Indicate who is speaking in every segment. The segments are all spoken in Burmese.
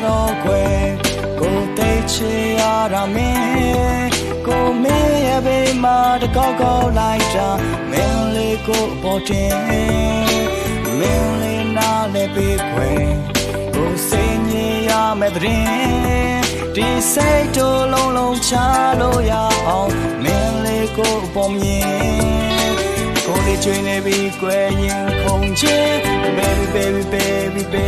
Speaker 1: ဝမှာတော့ခွဲကိုသိချေရတာမင်းကိုမင်းရဲ့ဘေးမှာတကောက်ကောက်လိုက်တာမင်းလေးကိုပေါ်တင်မင်းလေးနားလည်းပေးခွဲကိုစိတ်ညစ်ရမယ့်တဲ့ဒီစိတ်တို့လုံးလုံးချလို့ရအောင်မင်းလေးကိုပေါ်မြင်ကိုယ်လေးကျွေးနေပြီကွယ်ရင်ခုန်ချင် baby baby baby baby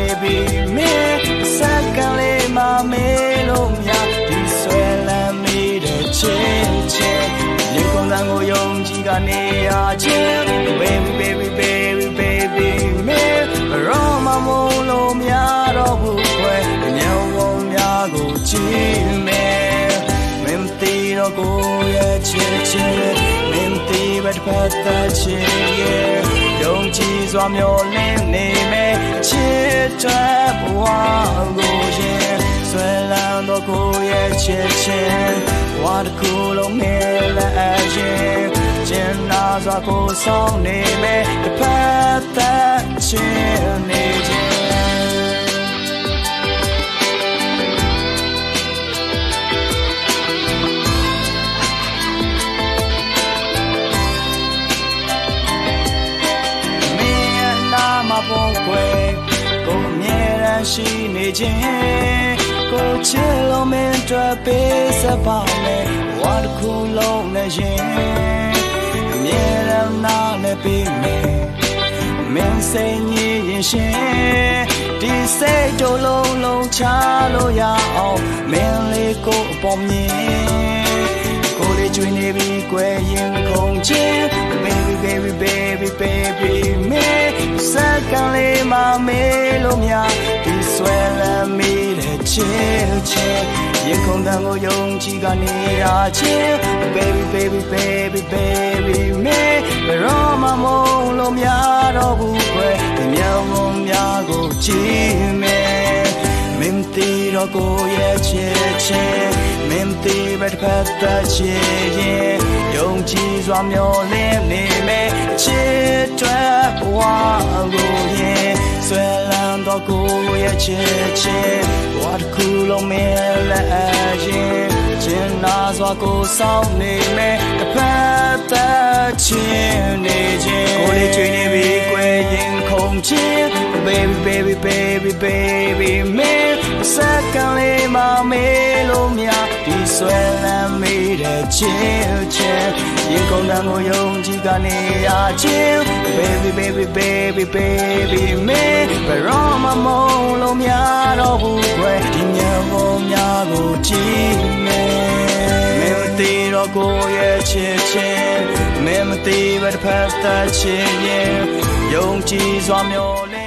Speaker 1: ကုန်တန်းကိုယုံကြည်ကနေရချင်း baby baby baby baby မင်းရောမမိုးလို့မြတော့ဘူးကွယ်ညောင်းကုန်များကိုကြည့်မယ်မင်းတီတော့ကိုရဲ့ချစ်ချစ်မင်းတီပဲတစ်ဖက်သက်ချစ်ရဲ့ယုံကြည်စွာမျှော်လင့်နေမယ်ချစ်တဲ့ဘဝကိုရင်ဆွဲလန်းတော့ကိုရဲ့ချစ်ချင်းဝါတစ်ခုလုံးနဲ့လည်းရင်ကျင်နာ စွာကိုဆောင်နေမယ်တစ်ဖက်သက်ချစ်နေခြင်းမင်းရဲ့နာမပေါ်ခွဲကိုမြဲတမ်းရှိနေခြင်းကိုချစ်လို့မင်းတို့ပေးစပါမယ်ဝါတစ်ခုလုံးနဲ့ရင်အမြဲတမ်းနာနဲ့ ပေးမယ်မင်းစိတ်ညစ်ရင်ရှင်ဒီစိတ်တို့လုံးလုံးချလို့ရအောင်မင်းလေးကိုအပေါ်မြင်ကိုယ်လေးကျွေးနေပြီကွယ်ရင်ကုန်ချင်း baby baby baby baby မေစကလေးမမေလို့များဒီဆွဲလမ်းမိတဲ့ချစ်ချစ်ရေခုန်တန်ကိုယုံကြည်ကနေရချင်း baby baby baby baby မေဘရော တီတော့ကိုရဲ့ချစ်ချစ်မင်းတီပဲတစ်ဖက်သက်ချစ်ရင်ယုံကြည်စွာမျှော်လင့်နေမယ်ချစ်တဲ့ဘဝကိုရင်ဆွဲလန်းတော့ကိုရဲ့ချစ်ချစ်ဘဝတစ်ခုလုံးမလဲရင်ကျင်နာစွာကိုဆောင်နေမယ်တစ်ဖက်သက်ချင်းနေခြင်းကိုလေးကျွေးနေပြီကွယ်ရင်ခုန်ချင်း baby baby baby baby မင်း စက္ကန့်လေးမမေးလို့မြဒီဆွဲလမ်းမိတဲ့ချစ်ချစ်ရင်ကုန်တန်းကိုယုံကြည်ကနေရချင်း baby baby baby baby မင်းဘယ်တော့မှမုန်းလို့များတော့ဘူးကွယ်ဒီမြောင်ပေါ်များကိုကြည့်မယ်မင်းမသိတော့ကိုရဲ့ချစ်ချင်းမင်းမသိပဲတစ်ဖက်သက်ချင်ရင်ယုံကြည်စွာမျှော်